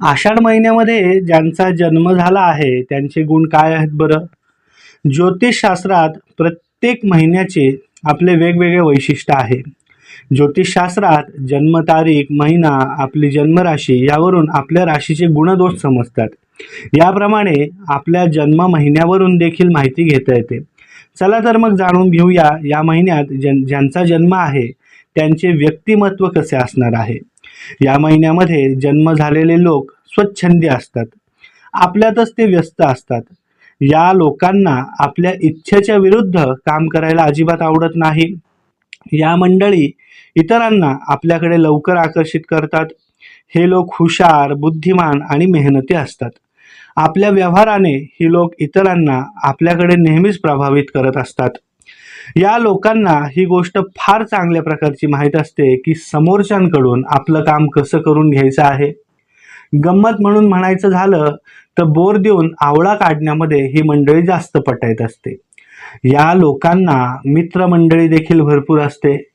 आषाढ महिन्यामध्ये ज्यांचा जन्म झाला आहे त्यांचे गुण काय आहेत बरं? ज्योतिषशास्त्रात प्रत्येक महिन्याचे आपले वेगवेगळे वैशिष्ट्य आहे. ज्योतिषशास्त्रात जन्मतारीख महिना आपली जन्मराशी यावरून आपल्या राशीचे गुणदोष समजतात. याप्रमाणे आपल्या जन्म महिन्यावरून देखील माहिती घेता येते. चला तर मग जाणून घेऊया या महिन्यात ज्यां ज्यांचा जन्म आहे त्यांचे व्यक्तिमत्व कसे असणार आहे. या महिन्यामध्ये जन्म झालेले लोक स्वच्छंदी असतात. आपल्यातच ते व्यस्त असतात. या लोकांना आपल्या इच्छेच्या विरुद्ध काम करायला अजिबात आवडत नाही. या मंडळी इतरांना आपल्याकडे लवकर आकर्षित करतात. हे लोक हुशार बुद्धिमान आणि मेहनती असतात. आपल्या व्यवहाराने ही लोक इतरांना आपल्याकडे नेहमीच प्रभावित करत असतात. या लोकांना ही गोष्ट फार चांगल्या प्रकारची माहीत असते की समोरच्यांकडून आपलं काम कसं करून घ्यायचं आहे. गंमत म्हणून म्हणायचं झालं तर बोर देऊन आवळा काढण्यामध्ये ही मंडळी जास्त पटायत असते. या लोकांना मित्रमंडळी देखील भरपूर असते.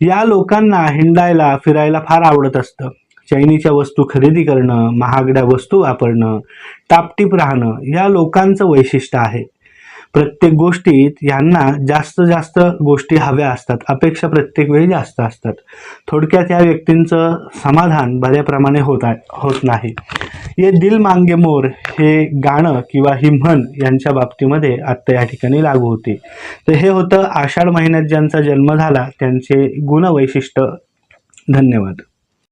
या लोकांना हिंडायला फिरायला फार आवडत असतं. चैनीच्या वस्तू खरेदी करणं महागड्या वस्तू वापरणं टापटीप राहणं या लोकांचं वैशिष्ट्य आहे. प्रत्येक गोष्टीत यांना जास्त जास्त गोष्टी हव्या असतात. अपेक्षा प्रत्येक वेळी जास्त असतात. थोडक्यात या व्यक्तींचं समाधान बऱ्याप्रमाणे होत आहे होत नाही. ये दिल मांगे मोर हे गाणं किंवा ही म्हण यांच्या बाबतीमध्ये आत्ता या ठिकाणी लागू होते. तर हे होतं आषाढ महिन्यात ज्यांचा जन्म झाला त्यांचे गुणवैशिष्ट्य. धन्यवाद.